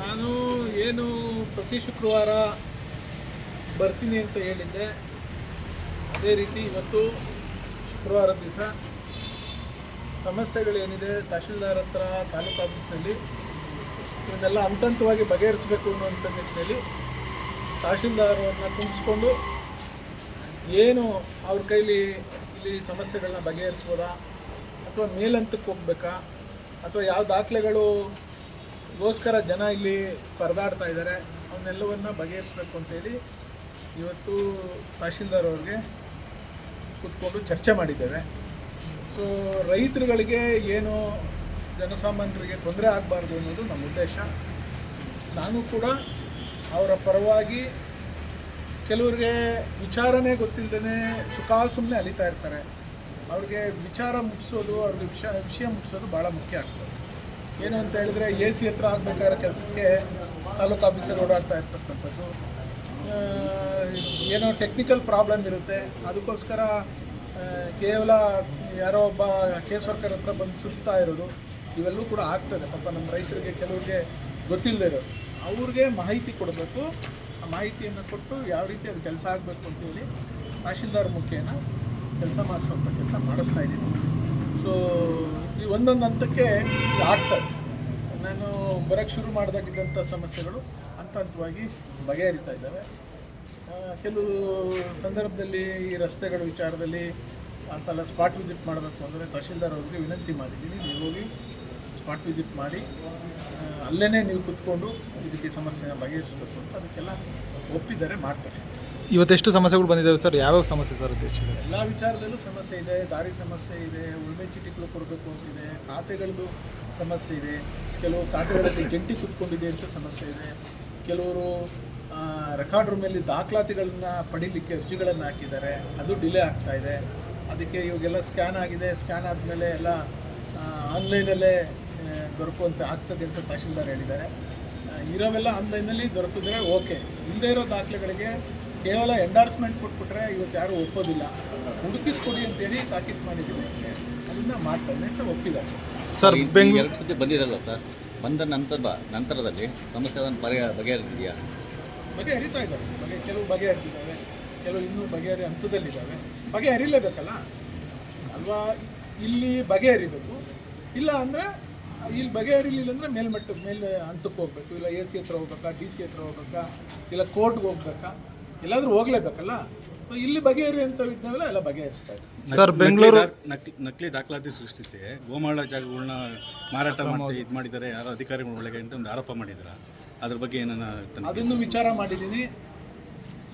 ನಾನು ಏನು ಪ್ರತಿ ಶುಕ್ರವಾರ ಬರ್ತೀನಿ ಅಂತ ಹೇಳಿದ್ದೆ. ಅದೇ ರೀತಿ ಇವತ್ತು ಶುಕ್ರವಾರ ದಿವಸ ಸಮಸ್ಯೆಗಳೇನಿದೆ, ತಹಶೀಲ್ದಾರ್ ಹತ್ರ, ತಾಲೂಕು ಆಫೀಸ್ನಲ್ಲಿ ಇವನ್ನೆಲ್ಲ ಹಂತ ಹಂತವಾಗಿ ಬಗೆಹರಿಸಬೇಕು ಅನ್ನುವಂಥ ನಿಟ್ಟಿನಲ್ಲಿ ತಹಶೀಲ್ದಾರನ್ನು ತುಂಬಿಸ್ಕೊಂಡು ಏನು ಅವ್ರ ಕೈಲಿ ಇಲ್ಲಿ ಸಮಸ್ಯೆಗಳನ್ನ ಬಗೆಹರಿಸ್ಬೋದಾ ಅಥವಾ ಮೇಲಂತಕ್ಕೆ ಹೋಗ್ಬೇಕಾ ಅಥವಾ ಯಾವ ದಾಖಲೆಗಳು ಗೋಸ್ಕರ ಜನ ಇಲ್ಲಿ ಪರದಾಡ್ತಾ ಇದ್ದಾರೆ. ಅವನ್ನೆಲ್ಲವನ್ನ ಬಗೆಹರಿಸ್ಬೇಕು ಅಂತೇಳಿ ಇವತ್ತು ತಹಶೀಲ್ದಾರ್ ಅವ್ರಿಗೆ ಕೂತ್ಕೊಂಡು ಚರ್ಚೆ ಮಾಡಿದ್ದೇವೆ. ಸೊ ರೈತರುಗಳಿಗೆ ಏನು ಜನಸಾಮಾನ್ಯರಿಗೆ ತೊಂದರೆ ಆಗಬಾರ್ದು ಅನ್ನೋದು ನಮ್ಮ ಉದ್ದೇಶ. ನಾನು ಕೂಡ ಅವರ ಪರವಾಗಿ ಕೆಲವರಿಗೆ ವಿಚಾರನೇ ಗೊತ್ತಿಲ್ಲದೇ ಸುಮ್ಮನೆ ಅಲಿತಾ ಇರ್ತಾರೆ. ಅವ್ರಿಗೆ ವಿಚಾರ ಮುಟ್ಟಿಸೋದು ಅವ್ರಿಗೆ ವಿಷಯ ವಿಷಯ ಮುಟ್ಟಿಸೋದು ಭಾಳ ಮುಖ್ಯ ಆಗ್ತದೆ. ಏನು ಅಂತ ಹೇಳಿದ್ರೆ ಎ ಸಿ ಹತ್ರ ಆಗಬೇಕಾಗಿರೋ ಕೆಲಸಕ್ಕೆ ತಾಲೂಕು ಆಫೀಸರ್ ಓಡಾಡ್ತಾ ಇರ್ತಕ್ಕಂಥದ್ದು. ಏನೋ ಟೆಕ್ನಿಕಲ್ ಪ್ರಾಬ್ಲಮ್ ಇರುತ್ತೆ. ಅದಕ್ಕೋಸ್ಕರ ಕೇವಲ ಯಾರೋ ಒಬ್ಬ ಕೇಸ್ ವರ್ಕರ್ ಹತ್ರ ಬಂದು ಸುರಿಸ್ತಾ ಇರೋದು. ಇವೆಲ್ಲವೂ ಕೂಡ ಆಗ್ತದೆ. ಪಾಪ ನಮ್ಮ ರೈತರಿಗೆ ಕೆಲವರಿಗೆ ಗೊತ್ತಿಲ್ಲದೆ ಇರೋದು. ಅವ್ರಿಗೆ ಮಾಹಿತಿ ಕೊಡಬೇಕು. ಆ ಮಾಹಿತಿಯನ್ನು ಕೊಟ್ಟು ಯಾವ ರೀತಿ ಅದು ಕೆಲಸ ಆಗಬೇಕು ಅಂತೇಳಿ ತಹಶೀಲ್ದಾರ್ ಮುಖೇನ ಕೆಲಸ ಮಾಡಿಸುವಂಥ ಕೆಲಸ ಮಾಡಿಸ್ತಾ ಇದ್ದೀನಿ. ಸೊ ಈ ಒಂದೊಂದು ಹಂತಕ್ಕೆ ಆಗ್ತದೆ. ನಾನು ಬರೋಕ್ಕೆ ಶುರು ಮಾಡಿದಾಗಿದ್ದಂಥ ಸಮಸ್ಯೆಗಳು ಹಂತ ಹಂತವಾಗಿ ಬಗೆಹರಿತಾ ಇದ್ದಾವೆ. ಕೆಲವು ಸಂದರ್ಭದಲ್ಲಿ ಈ ರಸ್ತೆಗಳ ವಿಚಾರದಲ್ಲಿ ಅಂತೆಲ್ಲ ಸ್ಪಾಟ್ ವಿಸಿಟ್ ಮಾಡಬೇಕು ಅಂದರೆ ತಹಶೀಲ್ದಾರ್ ಅವ್ರಿಗೆ ವಿನಂತಿ ಮಾಡಿದ್ದೀನಿ. ನೀವು ಹೋಗಿ ಸ್ಪಾಟ್ ವಿಸಿಟ್ ಮಾಡಿ ಅಲ್ಲೇ ನೀವು ಕುತ್ಕೊಂಡು ಇದಕ್ಕೆ ಸಮಸ್ಯೆನ ಬಗೆಹರಿಸಬೇಕು ಅಂತ ಅದಕ್ಕೆಲ್ಲ ಒಪ್ಪಿದ್ದಾರೆ, ಮಾಡ್ತಾರೆ. ಇವತ್ತೆಷ್ಟು ಸಮಸ್ಯೆಗಳು ಬಂದಿದ್ದಾವೆ ಸರ್? ಯಾವ್ಯಾವ ಸಮಸ್ಯೆ ಸರ್ ಅಧ್ಯಕ್ಷರೇ ಎಲ್ಲ ವಿಚಾರದಲ್ಲೂ ಸಮಸ್ಯೆ ಇದೆ, ದಾರಿ ಸಮಸ್ಯೆ ಇದೆ, ಉಳ್ಮೆ ಚೀಟಿಗಳು ಕೊಡಬೇಕು ಅಂತಿದೆ ಖಾತೆಗಳದ್ದು ಸಮಸ್ಯೆ ಇದೆ, ಕೆಲವು ಖಾತೆಗಳಲ್ಲಿ ಜಂಟಿ ಕುತ್ಕೊಂಡಿದೆ ಅಂತ ಸಮಸ್ಯೆ ಇದೆ. ಕೆಲವರು ರೆಕಾರ್ಡ್ ರೂಮಲ್ಲಿ ದಾಖಲಾತಿಗಳನ್ನ ಪಡೀಲಿಕ್ಕೆ ಅರ್ಜಿಗಳನ್ನು ಹಾಕಿದ್ದಾರೆ. ಅದು ಡಿಲೇ ಆಗ್ತಾ ಇದೆ. ಅದಕ್ಕೆ ಇವಾಗೆಲ್ಲ ಸ್ಕ್ಯಾನ್ ಆಗಿದೆ. ಸ್ಕ್ಯಾನ್ ಆದಮೇಲೆ ಎಲ್ಲ ಆನ್ಲೈನಲ್ಲೇ ದೊರಕುವಂತೆ ಆಗ್ತದೆ ಅಂತ ತಹಶೀಲ್ದಾರ್ ಹೇಳಿದ್ದಾರೆ. ಇರೋವೆಲ್ಲ ಆನ್ಲೈನಲ್ಲಿ ದೊರಕಿದ್ರೆ ಓಕೆ ಇಲ್ಲದೇ ಇರೋ ದಾಖಲೆಗಳಿಗೆ ಕೇವಲ ಎಂಡಾರ್ಸ್ಮೆಂಟ್ ಕೊಟ್ಬಿಟ್ರೆ ಇವತ್ತು ಯಾರೂ ಒಪ್ಪೋದಿಲ್ಲ. ಹುಡುಕಿಸ್ಕೊಡಿ ಅಂತೇಳಿ ತಾಕೀತು ಮಾಡಿದ್ದೀವಿ. ಅದನ್ನ ಮಾಡ್ತಾನೆ ಅಂತ ಒಪ್ಪಿದ್ದಾರೆ. ಸರ್ ಬೆಂಗ್ ಎರಡು ಸತಿ ಬಂದಿರಲ್ಲ ಸರ್? ಬಂದ ನಂತರ ನಂತರದಲ್ಲಿ ಸಮಸ್ಯೆ ಅದನ್ನು ಬಗೆ ಬಗೆಹರಿದೆಯಾ ಬಗೆ ಹರಿತಾ ಇದ್ದಾವೆ ಬಗೆ ಕೆಲವು ಬಗೆಹರಿದಿದ್ದಾವೆ. ಕೆಲವು ಇನ್ನೂ ಬಗೆಹರಿ ಹಂತದಲ್ಲಿದ್ದಾವೆ. ಬಗೆಹರಿಲೇಬೇಕಲ್ಲ? ಅಲ್ವಾ? ಇಲ್ಲಿ ಬಗೆಹರಿಬೇಕು. ಇಲ್ಲ ಅಂದರೆ ಇಲ್ಲಿ ಬಗೆಹರಿಲಿಲ್ಲ ಅಂದರೆ ಮೇಲ್ಮಟ್ಟದ ಮೇಲೆ ಹಂತಕ್ಕೆ ಹೋಗ್ಬೇಕು. ಇಲ್ಲ ಎ ಸಿ ಹತ್ರ ಹೋಗ್ಬೇಕಾ ಡಿ ಸಿ ಹತ್ರ ಹೋಗ್ಬೇಕಾ ಇಲ್ಲ ಕೋರ್ಟ್ಗೆ ಹೋಗ್ಬೇಕಾ? ಎಲ್ಲಾದರೂ ಹೋಗ್ಲೇಬೇಕಲ್ಲ? ಸೊ ಇಲ್ಲಿ ಬಗೆಹರಿ ಅಂತ ಇದ್ದಾವೆಲ್ಲ ಎಲ್ಲ ಬಗೆಹರಿಸ್ತಾ ಇದ್ದಾರೆ ಸರ್ ಬೆಂಗಳೂರು ನಕಲಿ ನಕಲಿ ದಾಖಲಾತಿ ಸೃಷ್ಟಿಸಿ ಗೋಮಾಳ ಜಾಗಗಳನ್ನ ಮಾರಾಟ ಮಾಡಿ ಇದು ಮಾಡಿದ್ದಾರೆ ಯಾರೋ ಅಧಿಕಾರಿಗಳ ಒಳಗೆ ಅಂತ ಒಂದು ಆರೋಪ ಮಾಡಿದ್ರ? ಅದ್ರ ಬಗ್ಗೆ ಏನನ್ನ ಅದನ್ನು ವಿಚಾರ ಮಾಡಿದ್ದೀನಿ.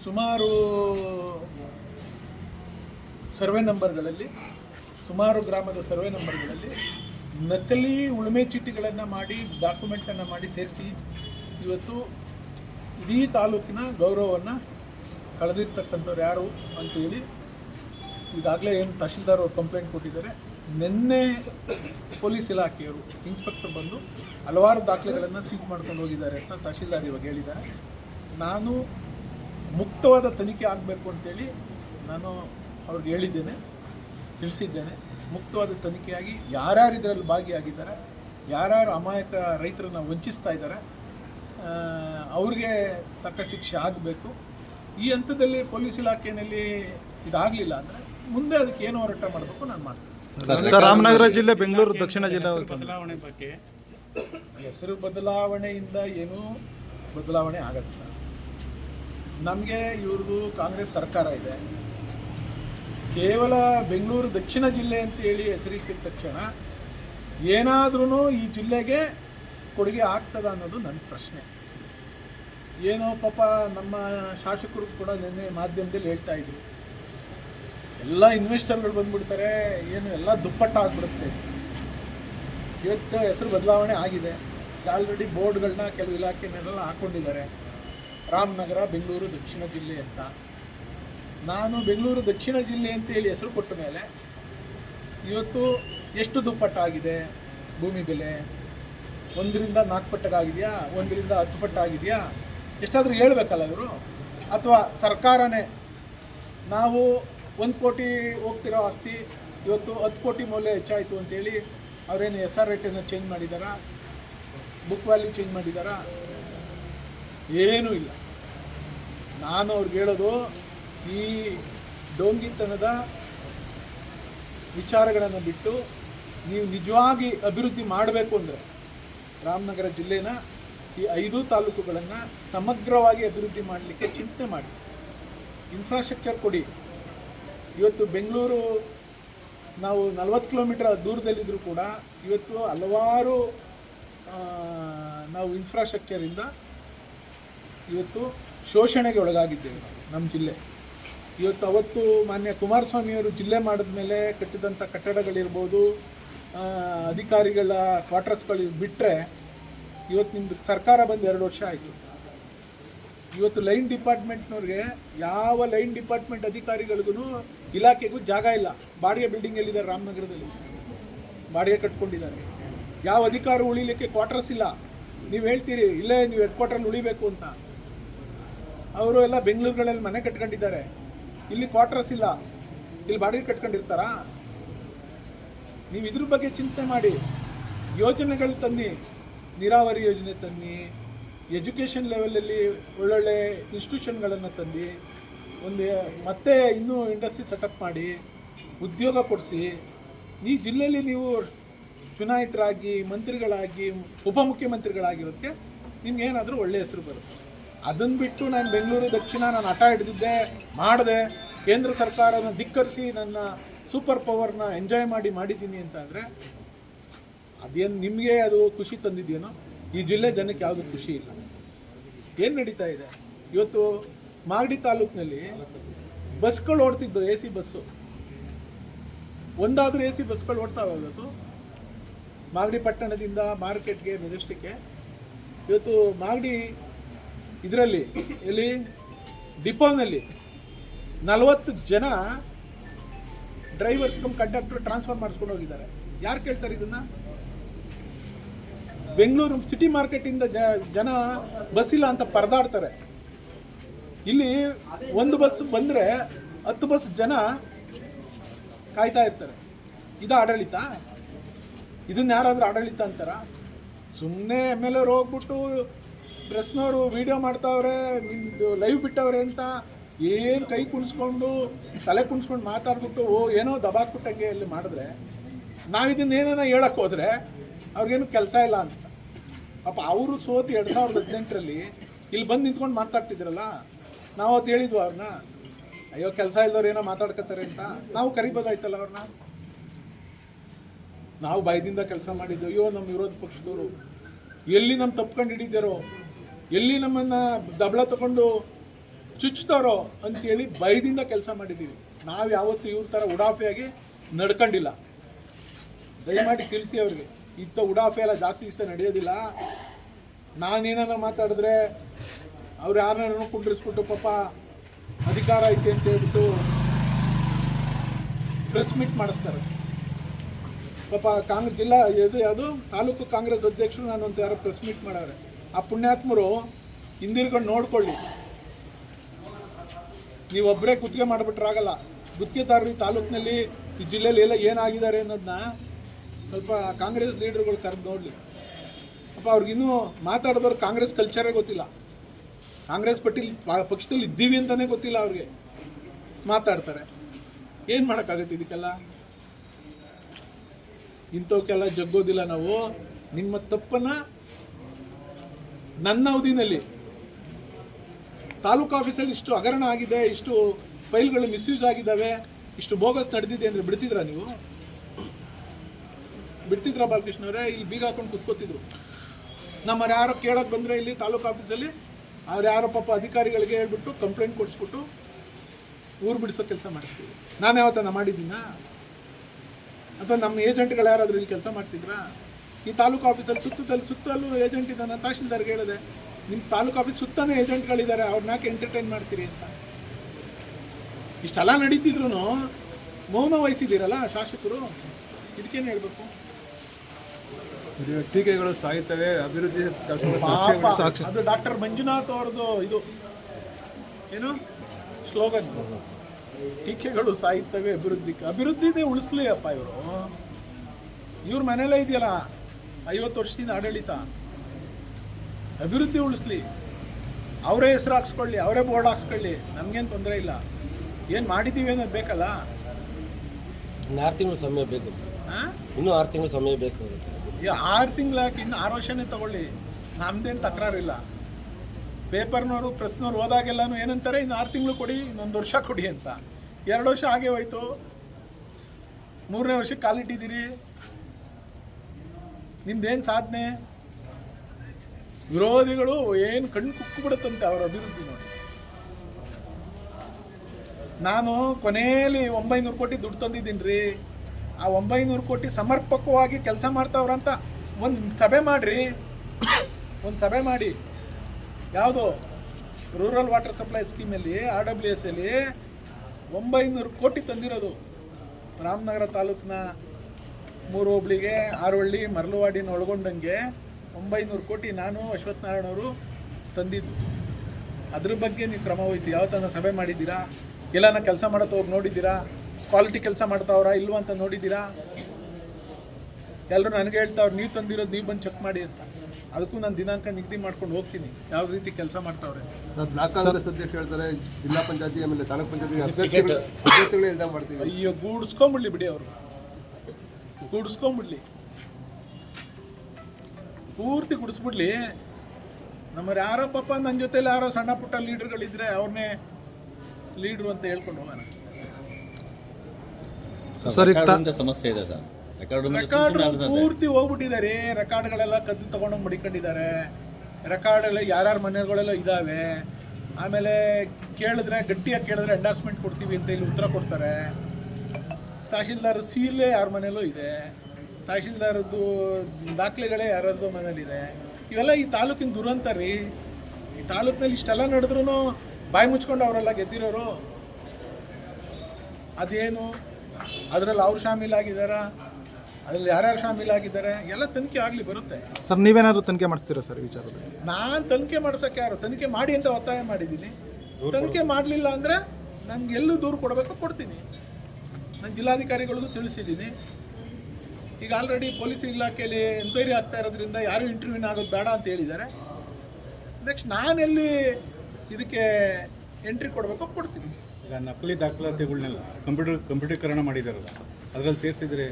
ಸುಮಾರು ಸರ್ವೆ ನಂಬರ್ಗಳಲ್ಲಿ ಸುಮಾರು ಗ್ರಾಮದ ಸರ್ವೆ ನಂಬರ್ಗಳಲ್ಲಿ ನಕಲಿ ಉಳುಮೆ ಚೀಟಿಗಳನ್ನು ಮಾಡಿ ಡಾಕ್ಯುಮೆಂಟನ್ನು ಮಾಡಿ ಸೇರಿಸಿ ಇವತ್ತು ಇಡೀ ತಾಲೂಕಿನ ಗೌರವವನ್ನು ಕಳೆದಿರ್ತಕ್ಕಂಥವ್ರು ಯಾರು ಅಂತೇಳಿ ಈಗಾಗಲೇ ಏನು ತಹಶೀಲ್ದಾರ್ ಅವರು ಕಂಪ್ಲೇಂಟ್ ಕೊಟ್ಟಿದ್ದಾರೆ. ನಿನ್ನೆ ಪೊಲೀಸ್ ಇಲಾಖೆಯವರು ಇನ್ಸ್ಪೆಕ್ಟರ್ ಬಂದು ಹಲವಾರು ದಾಖಲೆಗಳನ್ನು ಸೀಸ್ ಮಾಡ್ಕೊಂಡು ಹೋಗಿದ್ದಾರೆ ಅಂತ ತಹಶೀಲ್ದಾರ್ ಇವಾಗ ಹೇಳಿದ್ದಾರೆ. ನಾನು ಮುಕ್ತವಾದ ತನಿಖೆ ಆಗಬೇಕು ಅಂತೇಳಿ ನಾನು ಅವ್ರಿಗೆ ಹೇಳಿದ್ದೇನೆ, ತಿಳಿಸಿದ್ದೇನೆ. ಮುಕ್ತವಾದ ತನಿಖೆಯಾಗಿ ಯಾರ್ಯಾರು ಇದರಲ್ಲಿ ಭಾಗಿಯಾಗಿದ್ದಾರೆ, ಯಾರ್ಯಾರು ಅಮಾಯಕ ರೈತರನ್ನು ವಂಚಿಸ್ತಾ ಇದ್ದಾರೆ ಅವ್ರಿಗೆ ತಕ್ಕ ಶಿಕ್ಷೆ ಆಗಬೇಕು. ಈ ಹಂತದಲ್ಲಿ ಪೊಲೀಸ್ ಇಲಾಖೆಯಲ್ಲಿ ಇದಾಗಲಿಲ್ಲ ಅಂದರೆ ಮುಂದೆ ಅದಕ್ಕೆ ಏನು ಹೋರಾಟ ಮಾಡಬೇಕು ನಾನು ಮಾಡ್ತೀನಿ. ಸರ್ ರಾಮನಗರ ಜಿಲ್ಲೆ ಬೆಂಗಳೂರು ದಕ್ಷಿಣ ಜಿಲ್ಲೆ ಬದಲಾವಣೆ ಬಗ್ಗೆ? ಹೆಸರು ಬದಲಾವಣೆಯಿಂದ ಏನೂ ಬದಲಾವಣೆ ಆಗತ್ತೆ ನಮಗೆ ಇವ್ರದ್ದು ಕಾಂಗ್ರೆಸ್ ಸರ್ಕಾರ ಇದೆ. ಕೇವಲ ಬೆಂಗಳೂರು ದಕ್ಷಿಣ ಜಿಲ್ಲೆ ಅಂತೇಳಿ ಹೆಸರಿಟ್ಟಿದ ತಕ್ಷಣ ಏನಾದ್ರೂ ಈ ಜಿಲ್ಲೆಗೆ ಕೊಡುಗೆ ಆಗ್ತದ ಅನ್ನೋದು ನನ್ನ ಪ್ರಶ್ನೆ. ಏನೋ ಪಾಪ ನಮ್ಮ ಶಾಸಕರು ಕೂಡ ನಿನ್ನೆ ಮಾಧ್ಯಮದಲ್ಲಿ ಹೇಳ್ತಾ ಇದ್ರು. ಎಲ್ಲ ಇನ್ವೆಸ್ಟರ್ಗಳು ಬಂದ್ಬಿಡ್ತಾರೆ, ಏನು ಎಲ್ಲ ದುಪ್ಪಟ್ಟ ಆಗ್ಬಿಡುತ್ತೆ. ಇವತ್ತು ಹೆಸರು ಬದಲಾವಣೆ ಆಗಿದೆ. ಆಲ್ರೆಡಿ ಬೋರ್ಡ್ಗಳನ್ನ ಕೆಲವು ಇಲಾಖೆನೆಲ್ಲ ಹಾಕ್ಕೊಂಡಿದ್ದಾರೆ ರಾಮನಗರ, ಬೆಂಗಳೂರು, ದಕ್ಷಿಣ ಜಿಲ್ಲೆ ಅಂತ. ನಾನು ಬೆಂಗಳೂರು, ದಕ್ಷಿಣ ಜಿಲ್ಲೆ ಅಂತೇಳಿ ಹೆಸರು ಕೊಟ್ಟ ಮೇಲೆ ಇವತ್ತು ಎಷ್ಟು ದುಪ್ಪಟ್ಟಾಗಿದೆ ಭೂಮಿ ಬೆಲೆ ಒಂದರಿಂದ ನಾಲ್ಕು ಪಟ್ಟಗಾಗಿದೆಯಾ ಒಂದರಿಂದ ಹತ್ತು ಪಟ್ಟಾಗಿದೆಯಾ ಎಷ್ಟಾದರೂ ಹೇಳಬೇಕಲ್ಲ ಇವರು? ಅಥವಾ ಸರ್ಕಾರನೇ, ನಾವು ಒಂದು ಕೋಟಿ ಹೋಗ್ತಿರೋ ಆಸ್ತಿ, ಇವತ್ತು ಹತ್ತು ಕೋಟಿ ಮೌಲ್ಯ ಹೆಚ್ಚಾಯಿತು ಅಂತೇಳಿ ಅವರೇನು ಎಸ್ ಆರ್ ರೇಟನ್ನು ಚೇಂಜ್ ಮಾಡಿದಾರಾ? ಬುಕ್ ವ್ಯಾಲ್ಯೂ ಚೇಂಜ್ ಮಾಡಿದಾರಾ? ಏನೂ ಇಲ್ಲ. ನಾನು ಅವ್ರಿಗೆ ಹೇಳೋದು, ಈ ಡೋಂಗಿತನದ ವಿಚಾರಗಳನ್ನು ಬಿಟ್ಟು ನೀವು ನಿಜವಾಗಿ ಅಭಿವೃದ್ಧಿ ಮಾಡಬೇಕು ಅಂದರೆ ರಾಮನಗರ ಜಿಲ್ಲೆನ ಈ ಐದು ತಾಲೂಕುಗಳನ್ನು ಸಮಗ್ರವಾಗಿ ಅಭಿವೃದ್ಧಿ ಮಾಡಲಿಕ್ಕೆ ಚಿಂತೆ ಮಾಡಿ. ಇನ್ಫ್ರಾಸ್ಟ್ರಕ್ಚರ್ ಕೊಡಿ. ಇವತ್ತು ಬೆಂಗಳೂರು ನಾವು ನಲವತ್ತು ಕಿಲೋಮೀಟರ್ ದೂರದಲ್ಲಿದ್ದರೂ ಕೂಡ ಇವತ್ತು ಹಲವಾರು ನಾವು ಇನ್ಫ್ರಾಸ್ಟ್ರಕ್ಚರಿಂದ ಇವತ್ತು ಶೋಷಣೆಗೆ ಒಳಗಾಗಿದ್ದೇವೆ ನಾವು, ನಮ್ಮ ಜಿಲ್ಲೆ. ಇವತ್ತು ಅವತ್ತು ಮಾನ್ಯ ಕುಮಾರಸ್ವಾಮಿಯವರು ಜಿಲ್ಲೆ ಮಾಡಿದ ಮೇಲೆ ಕಟ್ಟಿದಂಥ ಕಟ್ಟಡಗಳಿರ್ಬೋದು ಅಧಿಕಾರಿಗಳ ಕ್ವಾರ್ಟರ್ಸ್ಗಳು ಬಿಟ್ಟರೆ ಇವತ್ತು ನಿಮ್ದು ಸರ್ಕಾರ ಬಂದು ಎರಡು ವರ್ಷ ಆಯಿತು. ಇವತ್ತು ಲೈನ್ ಡಿಪಾರ್ಟ್ಮೆಂಟ್ನವ್ರಿಗೆ ಯಾವ ಲೈನ್ ಡಿಪಾರ್ಟ್ಮೆಂಟ್ ಅಧಿಕಾರಿಗಳಿಗೂ ಇಲಾಖೆಗೂ ಜಾಗ ಇಲ್ಲ. ಬಾಡಿಗೆ ಬಿಲ್ಡಿಂಗ್ ಎಲ್ಲಿದ್ದಾರೆ? ರಾಮನಗರದಲ್ಲಿ. ಬಾಡಿಗೆ ಕಟ್ಕೊಂಡಿದ್ದಾರೆ. ಯಾವ ಅಧಿಕಾರ ಉಳಿಲಿಕ್ಕೆ ಕ್ವಾರ್ಟರ್ಸ್ ಇಲ್ಲ. ನೀವು ಹೇಳ್ತೀರಿ, ಇಲ್ಲೇ ನೀವು ಹೆಡ್ ಕ್ವಾರ್ಟ್ರಲ್ಲಿ ಉಳಿಬೇಕು ಅಂತ. ಅವರು ಎಲ್ಲ ಬೆಂಗಳೂರುಗಳಲ್ಲಿ ಮನೆ ಕಟ್ಕೊಂಡಿದ್ದಾರೆ. ಇಲ್ಲಿ ಕ್ವಾರ್ಟರ್ಸ್ ಇಲ್ಲ. ಇಲ್ಲಿ ಬಾಡಿಗೆ ಕಟ್ಕೊಂಡಿರ್ತಾರಾ? ನೀವು ಇದ್ರ ಬಗ್ಗೆ ಚಿಂತೆ ಮಾಡಿ. ಯೋಜನೆಗಳು ತನ್ನಿ ನೀರಾವರಿ ಯೋಜನೆ ತನ್ನಿ ಎಜುಕೇಷನ್ ಲೆವೆಲಲ್ಲಿ ಒಳ್ಳೊಳ್ಳೆ ಇನ್ಸ್ಟಿಟ್ಯೂಷನ್ಗಳನ್ನು ತಂದು, ಒಂದು ಮತ್ತೆ ಇನ್ನೂ ಇಂಡಸ್ಟ್ರಿ ಸೆಟಪ್ ಮಾಡಿ, ಉದ್ಯೋಗ ಕೊಡಿಸಿ, ಈ ಜಿಲ್ಲೆಯಲ್ಲಿ ನೀವು ಚುನಾಯಿತರಾಗಿ, ಮಂತ್ರಿಗಳಾಗಿ, ಉಪಮುಖ್ಯಮಂತ್ರಿಗಳಾಗಿರೋದಕ್ಕೆ ನಿಮ್ಗೇನಾದರೂ ಒಳ್ಳೆಯ ಹೆಸರು ಬರುತ್ತೆ. ಅದನ್ನು ಬಿಟ್ಟು ನಾನು ಬೆಂಗಳೂರು, ದಕ್ಷಿಣ ನಾನು ಹಠ ಹಿಡಿದಿದ್ದೆ ಮಾಡಿದೆ. ಕೇಂದ್ರ ಸರ್ಕಾರನ ಧಿಕ್ಕರಿಸಿ ನನ್ನ ಸೂಪರ್ ಪವರ್ನ ಎಂಜಾಯ್ ಮಾಡಿ ಮಾಡಿದ್ದೀನಿ ಅಂತ ಅಂದರೆ ಅದೇನು ನಿಮಗೆ ಅದು ಖುಷಿ ತಂದಿದೆಯೇನೋ? ಈ ಜಿಲ್ಲೆ ಜನಕ್ಕೆ ಯಾವುದು ಖುಷಿ ಇಲ್ಲ. ಏನು ನಡೀತಾ ಇದೆ? ಇವತ್ತು ಮಾಗಡಿ ತಾಲೂಕಿನಲ್ಲಿ ಬಸ್ಗಳು ಓಡ್ತಿದ್ದು ಎ ಸಿ ಬಸ್ಸು. ಒಂದಾದರೂ ಎ ಸಿ ಬಸ್ಗಳು ಓಡ್ತಾವೆ ಇವತ್ತು? ಮಾಗಡಿ ಪಟ್ಟಣದಿಂದ ಮಾರ್ಕೆಟ್ಗೆ, ಮೆಜೆಸ್ಟಿಕ್ಗೆ. ಇವತ್ತು ಮಾಗಡಿ ಇದರಲ್ಲಿ, ಎಲ್ಲಿ? ಡಿಪೋನಲ್ಲಿ ನಲವತ್ತು ಜನ ಡ್ರೈವರ್ಸ್ ಕಮ್ ಕಂಡಕ್ಟರ್ ಟ್ರಾನ್ಸ್ಫರ್ ಮಾಡಿಸ್ಕೊಂಡು ಹೋಗಿದ್ದಾರೆ. ಯಾರು ಕೇಳ್ತಾರೆ ಇದನ್ನ? ಬೆಂಗಳೂರು ಸಿಟಿ ಮಾರ್ಕೆಟಿಂದ ಜನ ಬಸ್ ಇಲ್ಲ ಅಂತ ಪರದಾಡ್ತಾರೆ. ಇಲ್ಲಿ ಒಂದು ಬಸ್ ಬಂದರೆ ಹತ್ತು ಬಸ್ ಜನ ಕಾಯ್ತಾ ಇರ್ತಾರೆ. ಇದು ಆಡಳಿತ? ಇದನ್ನ ಯಾರಾದರೂ ಆಡಳಿತ ಅಂತಾರ? ಸುಮ್ಮನೆ ಎಂ ಎಲ್ ಎರು ಹೋಗ್ಬಿಟ್ಟು ಪ್ರೆಸ್ನವರು ವಿಡಿಯೋ ಮಾಡ್ತಾವ್ರೆ ನಿಮ್ಮದು ಲೈವ್ ಬಿಟ್ಟವ್ರೆ ಅಂತ ಏನು ಕೈ ಕುಣಿಸ್ಕೊಂಡು, ತಲೆ ಕುಣಿಸ್ಕೊಂಡು ಮಾತಾಡ್ಬಿಟ್ಟು, ಓ, ಏನೋ ದಬಾಕ್ಬಿಟ್ಟಂಗೆ ಇಲ್ಲಿ ಮಾಡಿದ್ರೆ ಇದನ್ನ ಏನಾನ ಹೇಳಕ್ಕೆ ಹೋದರೆ ಅವ್ರಿಗೇನು ಕೆಲಸ ಇಲ್ಲ ಅಂತ. ಪಾಪ ಅವರು ಸೋತು ಎರಡು ಸಾವಿರದ ಹದಿನೆಂಟರಲ್ಲಿ ಇಲ್ಲಿ ಬಂದು ನಿಂತ್ಕೊಂಡು ಮಾತಾಡ್ತಿದ್ರಲ್ಲ, ನಾವು ಅವತ್ತು ಹೇಳಿದ್ವು ಅವ್ರನ್ನ ಅಯ್ಯೋ, ಕೆಲಸ ಇಲ್ಲದವ್ರು ಏನೋ ಮಾತಾಡ್ಕತ್ತಾರೆ ಅಂತ. ನಾವು ಕರಿಬೋದಾಯ್ತಲ್ಲ ಅವ್ರನ್ನ ನಾವು ಭಯದಿಂದ ಕೆಲಸ ಮಾಡಿದ್ದು, ಅಯ್ಯೋ ನಮ್ಮ ವಿರೋಧ ಪಕ್ಷದವರು. ಎಲ್ಲಿ ನಮ್ಮ ತಪ್ಕೊಂಡು ಹಿಡಿದಾರೋ ಎಲ್ಲಿ ನಮ್ಮನ್ನು ದಬಳ ತಗೊಂಡು ಚುಚ್ತಾರೋ ಅಂತೇಳಿ ಭಯದಿಂದ ಕೆಲಸ ಮಾಡಿದ್ದೀವಿ. ನಾವು ಯಾವತ್ತೂ ಇವ್ರ ಥರ ಉಡಾಫಿಯಾಗಿ ನಡ್ಕೊಂಡಿಲ್ಲ. ದಯಮಾಡಿ ತಿಳಿಸಿ ಅವ್ರಿಗೆ. ಇಂಥ ಉಡಾಫೆ ಎಲ್ಲ ಜಾಸ್ತಿ ದಿವಸ ನಡೆಯೋದಿಲ್ಲ. ನಾನೇನಾದ್ರೂ ಮಾತಾಡಿದ್ರೆ ಅವ್ರು ಯಾರನ್ನ ಕುಂಡ್ರಿಸ್ಬಿಟ್ಟು ಪಾಪ ಅಧಿಕಾರ ಐತೆ ಅಂತ ಹೇಳ್ಬಿಟ್ಟು ಪ್ರೆಸ್ ಮೀಟ್ ಮಾಡಿಸ್ತಾರೆ. ಪಾಪ ಕಾಂಗ್ರೆಸ್ ಜಿಲ್ಲಾ ಇದು ಯಾವುದು? ತಾಲೂಕು ಕಾಂಗ್ರೆಸ್ ಅಧ್ಯಕ್ಷರು ನಾನು ಅಂತ ಯಾರೋ ಪ್ರೆಸ್ ಮೀಟ್ ಮಾಡವ್ರೆ. ಆ ಪುಣ್ಯಾತ್ಮರು ಹಿಂದಿರ್ಕೊಂಡು ನೋಡ್ಕೊಳ್ಳಿ. ನೀವು ಒಬ್ಬರೇ ಮಾಡಿಬಿಟ್ರೆ ಮಾಡಿಬಿಟ್ರಾಗಲ್ಲ ಗುತ್ತಿಗೆದಾರರು ತಾಲೂಕಿನಲ್ಲಿ, ಈ ಜಿಲ್ಲೆಯಲ್ಲಿ ಎಲ್ಲ ಏನಾಗಿದ್ದಾರೆ ಅನ್ನೋದನ್ನ ಸ್ವಲ್ಪ ಕಾಂಗ್ರೆಸ್ ಲೀಡರ್ಗಳು ಕರೆದು ನೋಡಲಿ. ಪಾಪ ಅವ್ರಿಗಿನ್ನೂ ಮಾತಾಡಿದವ್ರು ಕಾಂಗ್ರೆಸ್ ಕಲ್ಚರೇ ಗೊತ್ತಿಲ್ಲ. ಕಾಂಗ್ರೆಸ್ ಪಟ್ಟಿಲಿ ಪಕ್ಷದಲ್ಲಿ ಇದ್ದೀವಿ ಅಂತಲೇ ಗೊತ್ತಿಲ್ಲ ಅವ್ರಿಗೆ. ಮಾತಾಡ್ತಾರೆ. ಏನು ಮಾಡೋಕ್ಕಾಗತ್ತೆ ಇದಕ್ಕೆಲ್ಲ? ಇಂಥವಕ್ಕೆಲ್ಲ ಜಗ್ಗೋದಿಲ್ಲ ನಾವು. ನಿಮ್ಮ ತಪ್ಪನ್ನ ನನ್ನ ಅವಧಿನಲ್ಲಿ. ತಾಲೂಕು ಆಫೀಸಲ್ಲಿ ಇಷ್ಟು ಹಗರಣ ಆಗಿದೆ, ಇಷ್ಟು ಫೈಲ್ಗಳು ಮಿಸ್ಯೂಸ್ ಆಗಿದ್ದಾವೆ, ಇಷ್ಟು ಬೋಗಸ್ ನಡೆದಿದೆ ಅಂದರೆ ಬಿಡ್ತಿದ್ರಾ ನೀವು? ಬಿಡ್ತಿದ್ರ ಬಾಲಕೃಷ್ಣ ಅವರೇ ಇಲ್ಲಿ ಬೀಗ ಹಾಕೊಂಡು ಕುತ್ಕೋತಿದ್ರು. ನಮ್ಮ ಯಾರೋ ಕೇಳಕ್ಕೆ ಬಂದರೆ ಇಲ್ಲಿ ತಾಲೂಕು ಆಫೀಸಲ್ಲಿ, ಅವ್ರು ಯಾರೋ ಪಾಪ ಅಧಿಕಾರಿಗಳಿಗೆ ಹೇಳ್ಬಿಟ್ಟು ಕಂಪ್ಲೇಂಟ್ ಕೊಡಿಸ್ಬಿಟ್ಟು ಊರು ಬಿಡಿಸೋ ಕೆಲಸ ಮಾಡಿಸ್ತೀವಿ ನಾನು ಯಾವತ್ತನ ಮಾಡಿದ್ದೀನಾ? ಅಥವಾ ನಮ್ಮ ಏಜೆಂಟ್ಗಳು ಯಾರಾದರೂ ಇಲ್ಲಿ ಕೆಲಸ ಮಾಡ್ತಿದ್ರಾ? ಈ ತಾಲೂಕು ಆಫೀಸಲ್ಲಿ ಸುತ್ತದಲ್ಲಿ ಸುತ್ತಲೂ ಏಜೆಂಟ್ ಇದ್ದಾನೆ ತಹಶೀಲ್ದಾರ್ಗೆ ಹೇಳಿದೆ. ನಿಮ್ಮ ತಾಲೂಕು ಆಫೀಸ್ ಸುತ್ತಾನೆ ಏಜೆಂಟ್ಗಳಿದ್ದಾರೆ ಅವ್ರನ್ನ ಯಾಕೆ ಎಂಟರ್ಟೈನ್ ಮಾಡ್ತೀರಿ ಅಂತ. ಇಷ್ಟೆಲ್ಲ ನಡೀತಿದ್ರು ಮೌನ ವಹಿಸಿದ್ದೀರಲ್ಲ ಶಾಸಕರು? ಇದಕ್ಕೇನು ಹೇಳ್ಬೇಕು? ಟೀಕೆಗಳು ಸಾಯ್ತವೆ ಅಭಿವೃದ್ಧಿ ಅದು ಡಾಕ್ಟರ್ ಮಂಜುನಾಥ್ ಅವ್ರದ್ದು ಇದು. ಏನು? ಸ್ಲೋಗನ್. ಟೀಕೆಗಳು ಸಾಯ್ತವೆ ಅಭಿವೃದ್ಧಿ ಅಭಿವೃದ್ಧಿದೇ ಉಳಿಸ್ಲಿ ಅಪ್ಪ ಇವರು. ಇವ್ರ ಮನೆಯಲ್ಲೇ ಇದೆಯಲ್ಲ ಐವತ್ತು ವರ್ಷದಿಂದ ಆಡಳಿತ. ಅಭಿವೃದ್ಧಿ ಉಳಿಸ್ಲಿ. ಅವರೇ ಹೆಸರು ಹಾಕ್ಸ್ಕೊಳ್ಳಿ ಅವರೇ ಬೋರ್ಡ್ ಹಾಕ್ಸ್ಕೊಳ್ಳಿ ನಮಗೇನು ತೊಂದರೆ ಇಲ್ಲ. ಏನು ಮಾಡಿದ್ದೀವಿ ಅನ್ನೋದು ಬೇಕಲ್ಲ? ಇನ್ನು ಆರು ತಿಂಗಳು ಸಮಯ ಬೇಕು ಸರ್ ಹಾಂ ಇನ್ನೂ ಆರು ತಿಂಗಳು ಸಮಯ ಬೇಕಾಗುತ್ತೆ ಈ ಆರು ತಿಂಗಳ ಇನ್ನು ಆರು ವರ್ಷನೇ ತಗೊಳ್ಳಿ? ನಮ್ದೇನು ತಕರಾರಿಲ್ಲ. ಪೇಪರ್ನವರು, ಪ್ರೆಸ್ನವ್ರು ಹೋದಾಗೆಲ್ಲನೂ ಏನಂತಾರೆ, ಇನ್ನು ಆರು ತಿಂಗಳು ಕೊಡಿ, ಇನ್ನೊಂದು ವರ್ಷ ಕೊಡಿ ಅಂತ. ಎರಡು ವರ್ಷ ಹಾಗೆ ಹೋಯ್ತು. ಮೂರನೇ ವರ್ಷಕ್ಕೆ ಕಾಲಿಟ್ಟಿದ್ದೀರಿ ನಿಮ್ದೇನು ಸಾಧನೆ? ವಿರೋಧಿಗಳು ಏನು ಕಣ್ಣು ಕುಕ್ಕು ಬಿಡುತ್ತಂತೆ ಅವರ ಅಭಿವೃದ್ಧಿ ನೋಡಿ. ನಾನು ಕೊನೆಯಲ್ಲಿ ಒಂಬೈನೂರು ಕೋಟಿ ದುಡ್ಡು ತಂದಿದ್ದೀನಿ ರೀ ಆ ಒಂಬೈನೂರು ಕೋಟಿ ಸಮರ್ಪಕವಾಗಿ ಕೆಲಸ ಮಾಡ್ತಾವ್ರಂತ ಒಂದು ಸಭೆ ಮಾಡಿರಿ. ಒಂದು ಸಭೆ ಮಾಡಿ. ಯಾವುದು? ರೂರಲ್ ವಾಟರ್ ಸಪ್ಲೈ ಸ್ಕೀಮಲ್ಲಿ ಆರ್ ಡಬ್ಲ್ಯೂ ಎಸ್ ಅಲ್ಲಿ ಒಂಬೈನೂರು ಕೋಟಿ ತಂದಿರೋದು. ರಾಮನಗರ ತಾಲೂಕಿನ ಮೂರು ಹೋಬ್ಳಿಗೆ, ಆರೋಳ್ಳಿ ಮರಳುವಾಡಿನ ಒಳಗೊಂಡಂಗೆ ಒಂಬೈನೂರು ಕೋಟಿ ನಾನು ಅಶ್ವಥ್ ನಾರಾಯಣ ಅವರು ತಂದಿದ್ದು. ಅದ್ರ ಬಗ್ಗೆ ನೀವು ಕ್ರಮ ವಹಿಸಿ. ಯಾವ ತನ ಸಭೆ ಮಾಡಿದ್ದೀರಾ? ಎಲ್ಲನ ಕೆಲಸ ಮಾಡತ್ತವ್ರು ನೋಡಿದ್ದೀರಾ? ಕ್ವಾಲಿಟಿ ಕೆಲಸ ಮಾಡ್ತಾವ್ರಾ ಇಲ್ವಾ ಅಂತ ನೋಡಿದ್ದೀರಾ? ಎಲ್ಲರೂ ನನಗೆ ಹೇಳ್ತಾವ್ರು ನೀವು ತಂದಿರೋದು ನೀವು ಬಂದು ಚೆಕ್ ಮಾಡಿ ಅಂತ. ಅದಕ್ಕೂ ನಾನು ದಿನಾಂಕ ನಿಗದಿ ಮಾಡ್ಕೊಂಡು ಹೋಗ್ತೀನಿ. ಯಾವ ರೀತಿ ಕೆಲಸ ಮಾಡ್ತಾವ್ರೆ? ಸರ್ ಬ್ಲಾಕ್ ಕಾಂಗ್ರೆಸ್ ಅಧ್ಯಕ್ಷ ಹೇಳ್ತಾರೆ ಜಿಲ್ಲಾ ಪಂಚಾಯತಿ ಆಮೇಲೆ ತಾಲೂಕ್ ಪಂಚಾಯತಿ ಅಭ್ಯರ್ಥಿಗಳು ಮಾಡ್ತೀವಿ. ಅಯ್ಯೋ ಗೂಡಿಸ್ಕೊಂಬಿಡ್ಲಿ ಬಿಡಿ ಅವರು. ಗೂಡಿಸ್ಕೊಂಬಿಡ್ಲಿ. ಪೂರ್ತಿ ಗುಡಿಸ್ಬಿಡ್ಲಿ. ನಮ್ಮವ್ರು ಯಾರೋ ಪಾಪ ನನ್ನ ಜೊತೆಲಿ ಯಾರೋ ಸಣ್ಣ ಪುಟ್ಟ ಲೀಡರ್ಗಳಿದ್ರೆ ಅವ್ರನ್ನೇ ಲೀಡ್ರು ಅಂತ ಹೇಳ್ಕೊಂಡು ಹೋಗೋಣ. ಸರ್, ಈಗ ತ- ರೆಕಾರ್ಡ್ ಸಮಸ್ಯೆ ಇದೆ ಸರ್. ರೆಕಾರ್ಡ್ ರೆಕಾರ್ಡ್ ಪೂರ್ತಿ ಹೋಗ್ಬಿಟ್ಟಿದ್ದಾರೆ. ರೆಕಾರ್ಡ್ಗಳೆಲ್ಲ ಕದ್ದು ತಗೊಂಡೋಗಿ ಮಡಿಕೊಂಡಿದ್ದಾರೆ. ರೆಕಾರ್ಡ್ ಎಲ್ಲ ಯಾರ್ಯಾರ ಮನೆಗಳೆಲ್ಲ ಇದಾವೆ. ಆಮೇಲೆ ಕೇಳಿದ್ರೆ ಗಟ್ಟಿಯಾಗಿ ಕೇಳಿದ್ರೆ ಎಂಡಾರ್ಸ್ಮೆಂಟ್ ಕೊಡ್ತೀವಿ ಅಂತ ಇಲ್ಲಿ ಉತ್ತರ ಕೊಡ್ತಾರೆ. ತಹಶೀಲ್ದಾರ್ ಸೀಲೇ ಯಾರ ಮನೇಲೂ ಇದೆ. ತಹಶೀಲ್ದಾರದ್ದು ದಾಖಲೆಗಳೇ ಯಾರದ್ದು ಮನೇಲಿದೆ ಇವೆಲ್ಲ ಈ ತಾಲೂಕಿನ ದುರಂತ ರೀ. ಈ ತಾಲೂಕಿನಲ್ಲಿ ಇಷ್ಟೆಲ್ಲ ನಡೆದ್ರೂ ಬಾಯಿ ಮುಚ್ಕೊಂಡು ಅವರೆಲ್ಲ ಗೆದ್ದಿರೋರು. ಅದೇನು ಅದರಲ್ಲಿ ಅವ್ರು ಶಾಮೀಲಾಗಿದ್ದಾರಾ? ಅದ್ರಲ್ಲಿ ಯಾರ್ಯಾರು ಶಾಮೀಲಾಗಿದ್ದಾರೆ? ಎಲ್ಲ ತನಿಖೆ ಆಗಲಿ ಬರುತ್ತೆ. ಸರ್ ನೀವೇನಾದ್ರು ತನಿಖೆ ಮಾಡಿಸ್ತೀರಾ ಸರ್ ವಿಚಾರದಲ್ಲಿ? ನಾನು ತನಿಖೆ ಮಾಡ್ಸೋಕ್ಕೆ ಯಾರು? ತನಿಖೆ ಮಾಡಿ ಅಂತ ಒತ್ತಾಯ ಮಾಡಿದ್ದೀನಿ. ತನಿಖೆ ಮಾಡಲಿಲ್ಲ ಅಂದರೆ ನನಗೆ ಎಲ್ಲೂ ದೂರು ಕೊಡಬೇಕು ಕೊಡ್ತೀನಿ. ನಾನು ಜಿಲ್ಲಾಧಿಕಾರಿಗಳಿಗೂ ತಿಳಿಸಿದ್ದೀನಿ. ಈಗ ಆಲ್ರೆಡಿ ಪೊಲೀಸ್ ಇಲಾಖೆಯಲ್ಲಿ ಎನ್ಕ್ವೈರಿ ಆಗ್ತಾ ಇರೋದ್ರಿಂದ ಯಾರು ಇಂಟರ್ವ್ಯೂನ ಆಗೋದು ಬೇಡ ಅಂತ ಹೇಳಿದ್ದಾರೆ. ನೆಕ್ಸ್ಟ್ ನಾನೆಲ್ಲಿ ಇದಕ್ಕೆ ಎಂಟ್ರಿ ಕೊಡಬೇಕು ಕೊಡ್ತೀನಿ. ಈಗ ನಕಲಿ ದಾಖಲಾತಿಗಳನ್ನೆಲ್ಲ ಕಂಪ್ಯೂಟರ್ ಕಂಪ್ಯೂಟರೀಕರಣ ಮಾಡಿದಾರಲ್ಲ ಅದರಲ್ಲಿ ಸೇರಿಸಿದ್ರೆ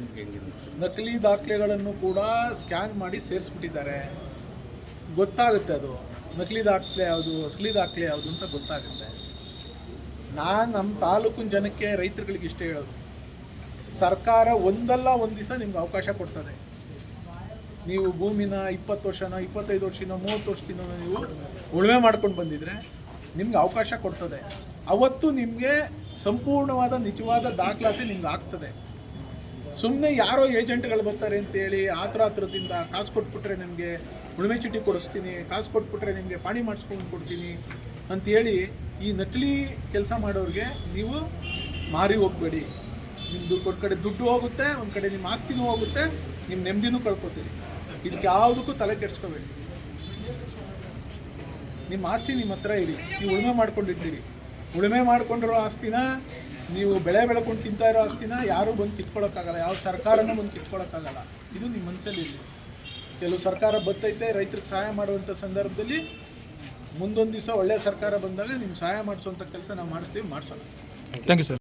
ನಕಲಿ ದಾಖಲೆಗಳನ್ನು ಕೂಡ ಸ್ಕ್ಯಾನ್ ಮಾಡಿ ಸೇರಿಸ್ಬಿಟ್ಟಿದ್ದಾರೆ. ಗೊತ್ತಾಗುತ್ತೆ ಅದು. ನಕಲಿ ದಾಖಲೆ ಯಾವುದು ಅಸಲಿ ದಾಖಲೆ ಯಾವುದು ಅಂತ ಗೊತ್ತಾಗುತ್ತೆ. ನಾನು ನಮ್ಮ ತಾಲೂಕಿನ ಜನಕ್ಕೆ ರೈತರುಗಳಿಗೆ ಇಷ್ಟೇ ಹೇಳೋದು. ಸರ್ಕಾರ ಒಂದಲ್ಲ ಒಂದು ದಿವಸ ನಿಮ್ಗೆ ಅವಕಾಶ ಕೊಡ್ತದೆ. ನೀವು ಭೂಮಿನ ಇಪ್ಪತ್ತು ವರ್ಷನೋ ಇಪ್ಪತ್ತೈದು ವರ್ಷನೋ ಮೂವತ್ತು ವರ್ಷದಿಂದ ನೀವು ಉಳುಮೆ ಮಾಡ್ಕೊಂಡು ಬಂದಿದ್ರೆ ನಿಮ್ಗೆ ಅವಕಾಶ ಕೊಡ್ತದೆ. ಅವತ್ತು ನಿಮಗೆ ಸಂಪೂರ್ಣವಾದ ನಿಜವಾದ ದಾಖಲಾತಿ ನಿಮ್ಗೆ ಆಗ್ತದೆ. ಸುಮ್ಮನೆ ಯಾರೋ ಏಜೆಂಟ್ಗಳು ಬರ್ತಾರೆ ಅಂತೇಳಿ ಆತರ ಹತ್ರದಿಂದ ಕಾಸು ಕೊಟ್ಬಿಟ್ರೆ ನಿಮಗೆ ಉಳುಮೆ ಚೀಟಿ ಕೊಡಿಸ್ತೀನಿ, ಕಾಸು ಕೊಟ್ಬಿಟ್ರೆ ನಿಮಗೆ ಪಾಣಿ ಮಾಡಿಸ್ಕೊಂಡು ಕೊಡ್ತೀನಿ ಅಂತೇಳಿ ಈ ನಕಲಿ ಕೆಲಸ ಮಾಡೋರಿಗೆ ನೀವು ಮಾರಿ ಹೋಗಬೇಡಿ. ನಿಮ್ಮದು ಒಂದು ಕಡೆ ದುಡ್ಡು ಹೋಗುತ್ತೆ, ಒಂದು ಕಡೆ ನಿಮ್ಮ ಆಸ್ತಿನೂ ಹೋಗುತ್ತೆ ನಿಮ್ಮ ನೆಮ್ಮದಿನೂ ಕಳ್ಕೊತೀರಿ. ಇದಕ್ಕೆ ಯಾವುದಕ್ಕೂ ತಲೆ ಕೆಡಿಸ್ಕೋಬೇಡಿ. ನಿಮ್ಮ ಆಸ್ತಿ ನಿಮ್ಮ ಹತ್ರ ಇರಿ. ನೀವು ಉಳುಮೆ ಮಾಡ್ಕೊಂಡಿದ್ದೀರಿ. ಉಳುಮೆ ಮಾಡ್ಕೊಂಡಿರೋ ಆಸ್ತಿನ ನೀವು ಬೆಳೆ ಬೆಳ್ಕೊಂಡು ತಿಂತಾ ಇರೋ ಆಸ್ತಿನ ಯಾರೂ ಬಂದು ಕಿತ್ಕೊಳ್ಳೋಕ್ಕಾಗಲ್ಲ. ಯಾವ ಸರ್ಕಾರನೂ ಬಂದು ಕಿತ್ಕೊಳ್ಳೋಕ್ಕಾಗಲ್ಲ. ಇದು ನಿಮ್ಮ ಮನಸ್ಸಲ್ಲಿ ಇರಲಿ ಕೆಲವು ಸರ್ಕಾರ ಬತ್ತೈತೆ, ರೈತರಿಗೆ ಸಹಾಯ ಮಾಡುವಂಥ ಸಂದರ್ಭದಲ್ಲಿ ಮುಂದೊಂದು ದಿವಸ ಒಳ್ಳೆಯ ಸರ್ಕಾರ ಬಂದಾಗ ನಿಮ್ಗೆ ಸಹಾಯ ಮಾಡಿಸುವಂಥ ಕೆಲಸ ನಾವು ಮಾಡಿಸ್ತೀವಿ, ಮಾಡಿಸೋಣ. Thank you sir